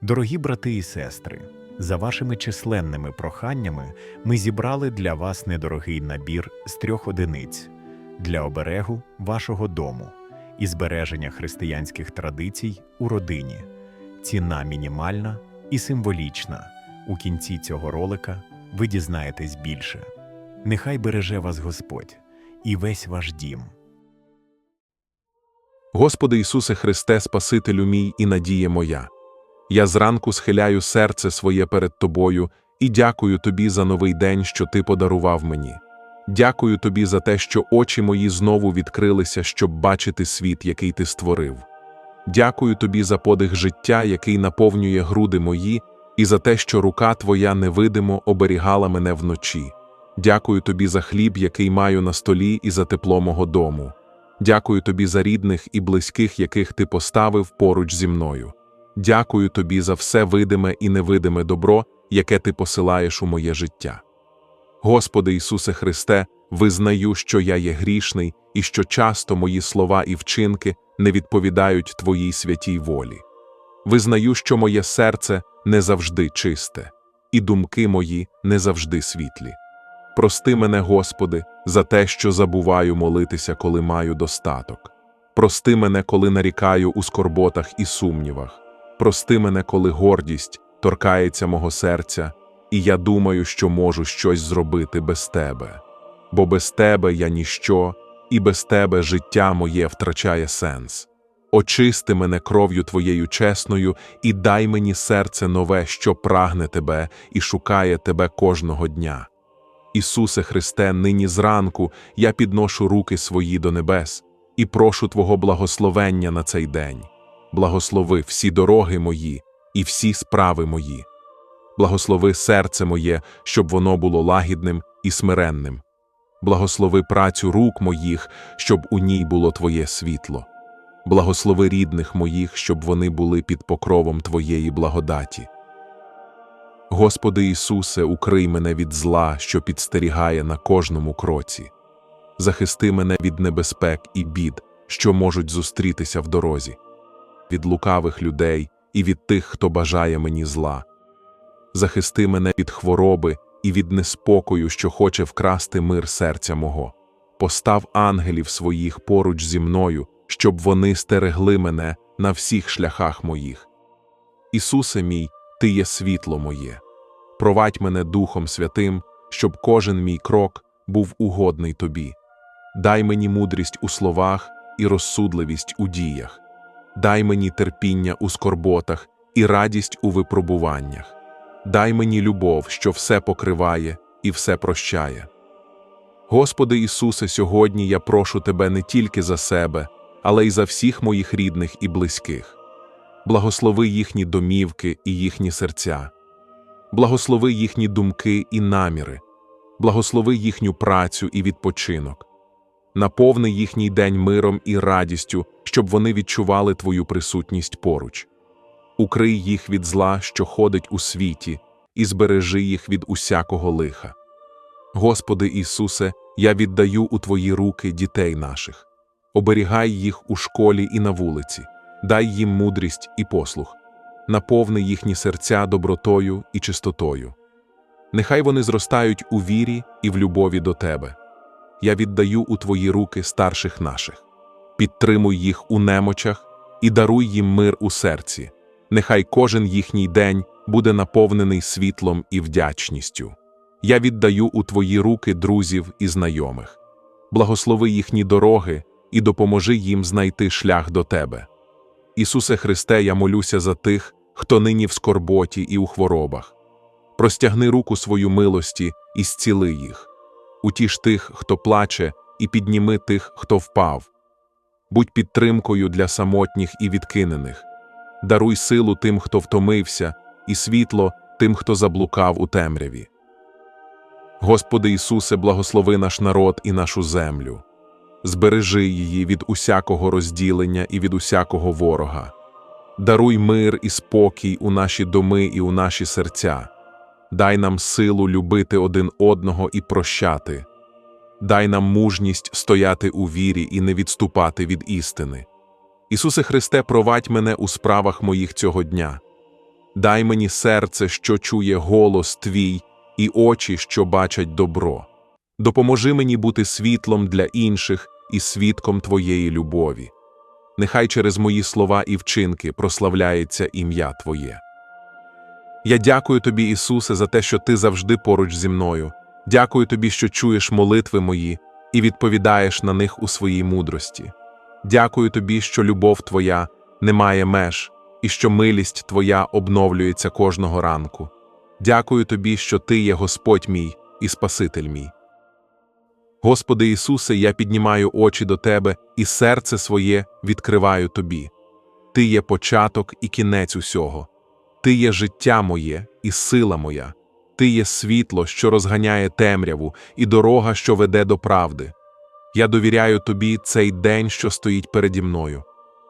Дорогі брати і сестри, за вашими численними проханнями ми зібрали для вас недорогий набір з трьох одиниць для оберегу вашого дому і збереження християнських традицій у родині. Ціна мінімальна і символічна. У кінці цього ролика ви дізнаєтесь більше. Нехай береже вас Господь і весь ваш дім. Господи Ісусе Христе, Спасителю мій і надія моя. Я зранку схиляю серце своє перед Тобою і дякую Тобі за новий день, що Ти подарував мені. Дякую Тобі за те, що очі мої знову відкрилися, щоб бачити світ, який Ти створив. Дякую Тобі за подих життя, який наповнює груди мої, і за те, що рука Твоя невидимо оберігала мене вночі. Дякую Тобі за хліб, який маю на столі, і за тепло мого дому. Дякую тобі за рідних і близьких, яких ти поставив поруч зі мною. Дякую тобі за все видиме і невидиме добро, яке ти посилаєш у моє життя. Господи Ісусе Христе, визнаю, що я є грішний і що часто мої слова і вчинки не відповідають Твоїй святій волі. Визнаю, що моє серце не завжди чисте, і думки мої не завжди світлі. Прости мене, Господи, за те, що забуваю молитися, коли маю достаток. Прости мене, коли нарікаю у скорботах і сумнівах. Прости мене, коли гордість торкається мого серця, і я думаю, що можу щось зробити без Тебе. Бо без Тебе я ніщо, і без Тебе життя моє втрачає сенс. Очисти мене кров'ю Твоєю чесною і дай мені серце нове, що прагне Тебе і шукає Тебе кожного дня. Ісусе Христе, нині зранку я підношу руки свої до небес і прошу Твого благословення на цей день. Благослови всі дороги мої і всі справи мої. Благослови серце моє, щоб воно було лагідним і смиренним. Благослови працю рук моїх, щоб у ній було Твоє світло. Благослови рідних моїх, щоб вони були під покровом Твоєї благодаті. Господи Ісусе, укрий мене від зла, що підстерігає на кожному кроці. Захисти мене від небезпек і бід, що можуть зустрітися в дорозі, від лукавих людей і від тих, хто бажає мені зла. Захисти мене від хвороби і від неспокою, що хоче вкрасти мир серця мого. Постав ангелів своїх поруч зі мною, щоб вони стерегли мене на всіх шляхах моїх. Ісусе мій, Ти є світло моє. Провадь мене Духом Святим, щоб кожен мій крок був угодний тобі. Дай мені мудрість у словах і розсудливість у діях. Дай мені терпіння у скорботах і радість у випробуваннях. Дай мені любов, що все покриває і все прощає. Господи Ісусе, сьогодні я прошу Тебе не тільки за себе, але й за всіх моїх рідних і близьких. Благослови їхні домівки і їхні серця. Благослови їхні думки і наміри, благослови їхню працю і відпочинок, наповни їхній день миром і радістю, щоб вони відчували Твою присутність поруч. Укрий їх від зла, що ходить у світі, і збережи їх від усякого лиха. Господи Ісусе, я віддаю у Твої руки дітей наших. Оберігай їх у школі і на вулиці, дай їм мудрість і послух наповни їхні серця добротою і чистотою. Нехай вони зростають у вірі і в любові до Тебе. Я віддаю у Твої руки старших наших. Підтримуй їх у немочах і даруй їм мир у серці. Нехай кожен їхній день буде наповнений світлом і вдячністю. Я віддаю у Твої руки друзів і знайомих. Благослови їхні дороги і допоможи їм знайти шлях до Тебе. Ісусе Христе, я молюся за тих, хто нині в скорботі і у хворобах. Простягни руку свою милості і зціли їх. Утіш тих, хто плаче, і підніми тих, хто впав. Будь підтримкою для самотніх і відкинених. Даруй силу тим, хто втомився, і світло тим, хто заблукав у темряві. Господи Ісусе, благослови наш народ і нашу землю. Збережи її від усякого розділення і від усякого ворога. Даруй мир і спокій у наші доми і у наші серця. Дай нам силу любити один одного і прощати. Дай нам мужність стояти у вірі і не відступати від істини. Ісусе Христе, провадь мене у справах моїх цього дня. дай мені серце, що чує голос твій, і очі, що бачать добро. Допоможи мені бути світлом для інших і свідком Твоєї любові. Нехай через мої слова і вчинки прославляється ім'я Твоє. Я дякую Тобі, Ісусе, за те, що Ти завжди поруч зі мною. Дякую Тобі, що чуєш молитви мої і відповідаєш на них у своїй мудрості. Дякую Тобі, що любов Твоя не має меж, і що милість Твоя обновлюється кожного ранку. Дякую Тобі, що Ти є Господь мій і Спаситель мій. Господи Ісусе, я піднімаю очі до Тебе і серце своє відкриваю Тобі. Ти є початок і кінець усього. Ти є життя моє і сила моя. Ти є світло, що розганяє темряву, і дорога, що веде до правди. Я довіряю тобі цей день, що стоїть переді мною,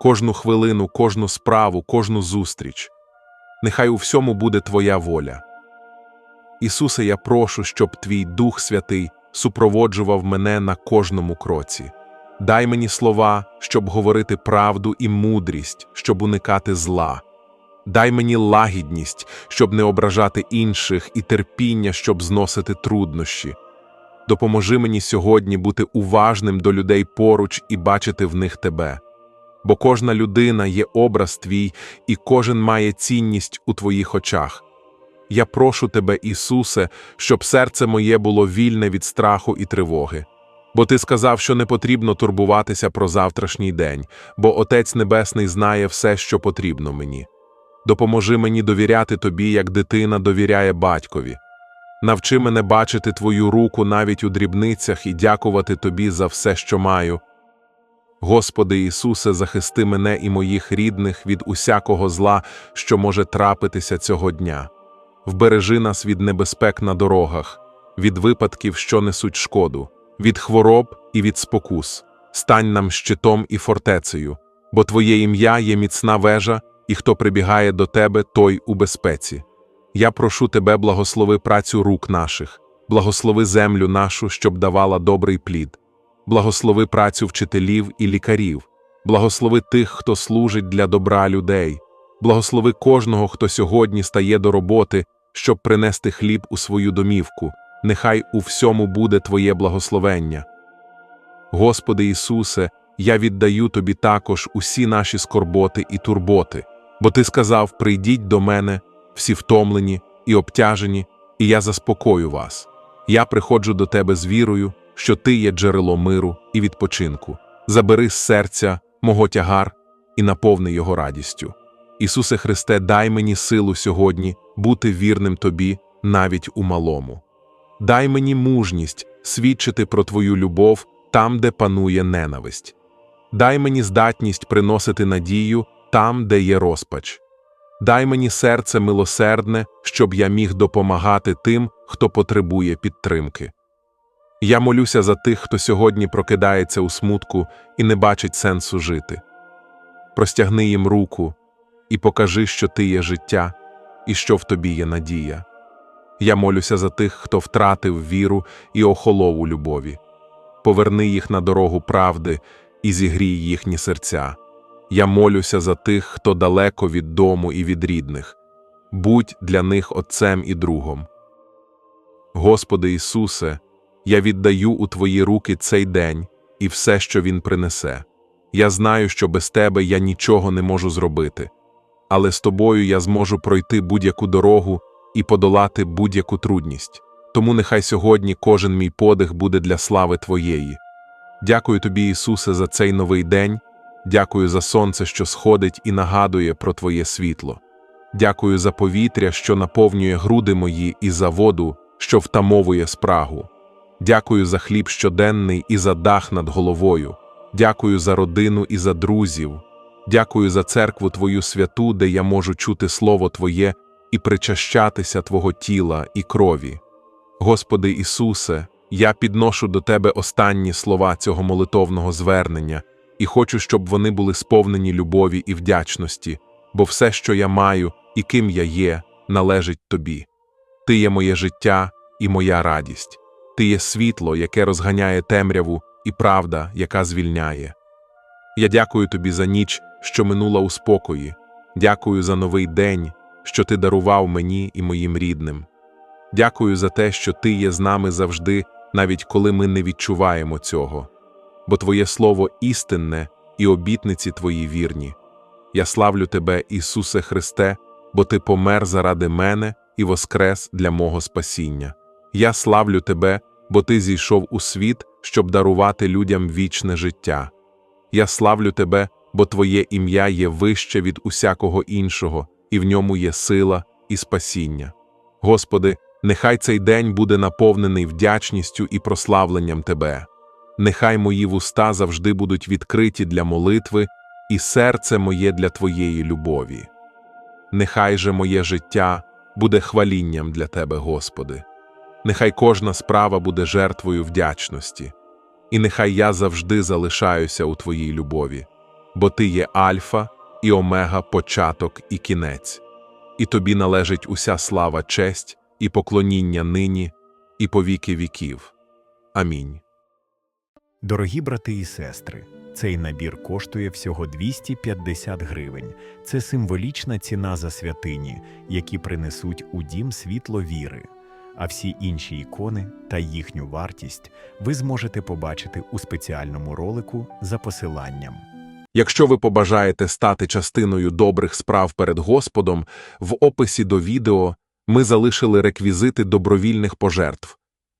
кожну хвилину, кожну справу, кожну зустріч. Нехай у всьому буде Твоя воля. Ісусе, я прошу, щоб Твій Дух Святий супроводжував мене на кожному кроці. Дай мені слова, щоб говорити правду і мудрість, щоб уникати зла. Дай мені лагідність, щоб не ображати інших, і терпіння, щоб зносити труднощі. Допоможи мені сьогодні бути уважним до людей поруч і бачити в них тебе. Бо кожна людина є образ твій, і кожен має цінність у твоїх очах. Я прошу тебе, Ісусе, щоб серце моє було вільне від страху і тривоги. Бо ти сказав, що не потрібно турбуватися про завтрашній день, бо Отець Небесний знає все, що потрібно мені. Допоможи мені довіряти тобі, як дитина довіряє батькові. Навчи мене бачити твою руку навіть у дрібницях і дякувати тобі за все, що маю. Господи Ісусе, захисти мене і моїх рідних від усякого зла, що може трапитися цього дня. Вбережи нас від небезпек на дорогах, від випадків, що несуть шкоду, від хвороб і від спокус. Стань нам щитом і фортецею, бо Твоє ім'я є міцна вежа, і хто прибігає до Тебе, той у безпеці. Я прошу Тебе, благослови працю рук наших, благослови землю нашу, щоб давала добрий плід, благослови працю вчителів і лікарів, благослови тих, хто служить для добра людей, благослови кожного, хто сьогодні стає до роботи, щоб принести хліб у свою домівку. Нехай у всьому буде Твоє благословення. Господи Ісусе, я віддаю Тобі також усі наші скорботи і турботи, бо Ти сказав: прийдіть до мене, всі втомлені і обтяжені, і я заспокою вас. Я приходжу до Тебе з вірою, що Ти є джерело миру і відпочинку. Забери з серця мого тягар і наповни його радістю. Ісусе Христе, дай мені силу сьогодні бути вірним Тобі навіть у малому. Дай мені мужність свідчити про Твою любов там, де панує ненависть. Дай мені здатність приносити надію там, де є розпач. Дай мені серце милосердне, щоб я міг допомагати тим, хто потребує підтримки. Я молюся за тих, хто сьогодні прокидається у смутку і не бачить сенсу жити. Простягни їм руку і покажи, що ти є життя і що в тобі є надія. Я молюся за тих, хто втратив віру і охолов у любові. Поверни їх на дорогу правди і зігрій їхні серця. Я молюся за тих, хто далеко від дому і від рідних. Будь для них отцем і другом. Господи Ісусе, я віддаю у Твої руки цей день і все, що Він принесе. Я знаю, що без Тебе я нічого не можу зробити, але з Тобою я зможу пройти будь-яку дорогу і подолати будь-яку трудність. Тому нехай сьогодні кожен мій подих буде для слави Твоєї. Дякую Тобі, Ісусе, за цей новий день. Дякую за сонце, що сходить і нагадує про Твоє світло. Дякую за повітря, що наповнює груди мої, і за воду, що втамовує спрагу. Дякую за хліб щоденний і за дах над головою. Дякую за родину і за друзів. Дякую за церкву Твою святу, де я можу чути Слово Твоє і причащатися Твого тіла і крові. Господи Ісусе, я підношу до Тебе останні слова цього молитовного звернення і хочу, щоб вони були сповнені любові і вдячності, бо все, що я маю і ким я є, належить Тобі. Ти є моє життя і моя радість. Ти є світло, яке розганяє темряву, і правда, яка звільняє. Я дякую тобі за ніч, що минула у спокої, дякую за новий день, що ти дарував мені і моїм рідним. Дякую за те, що ти є з нами завжди, навіть коли ми не відчуваємо цього. Бо Твоє Слово істинне і обітниці Твої вірні. Я славлю Тебе, Ісусе Христе, бо Ти помер заради мене і воскрес для мого спасіння. Я славлю Тебе, бо Ти зійшов у світ, щоб дарувати людям вічне життя. Я славлю Тебе, бо Твоє ім'я є вище від усякого іншого, і в ньому є сила і спасіння. Господи, нехай цей день буде наповнений вдячністю і прославленням Тебе. Нехай мої вуста завжди будуть відкриті для молитви, і серце моє для Твоєї любові. Нехай же моє життя буде хвалінням для Тебе, Господи. Нехай кожна справа буде жертвою вдячності, і нехай я завжди залишаюся у Твоїй любові, бо Ти є Альфа і Омега, початок і кінець, і Тобі належить уся слава, честь і поклоніння нині і по віки віків. Амінь. Дорогі брати і сестри, цей набір коштує всього 250 гривень. Це символічна ціна за святині, які принесуть у дім світло віри. А всі інші ікони та їхню вартість ви зможете побачити у спеціальному ролику за посиланням. Якщо ви побажаєте стати частиною добрих справ перед Господом, в описі до відео ми залишили реквізити добровільних пожертв.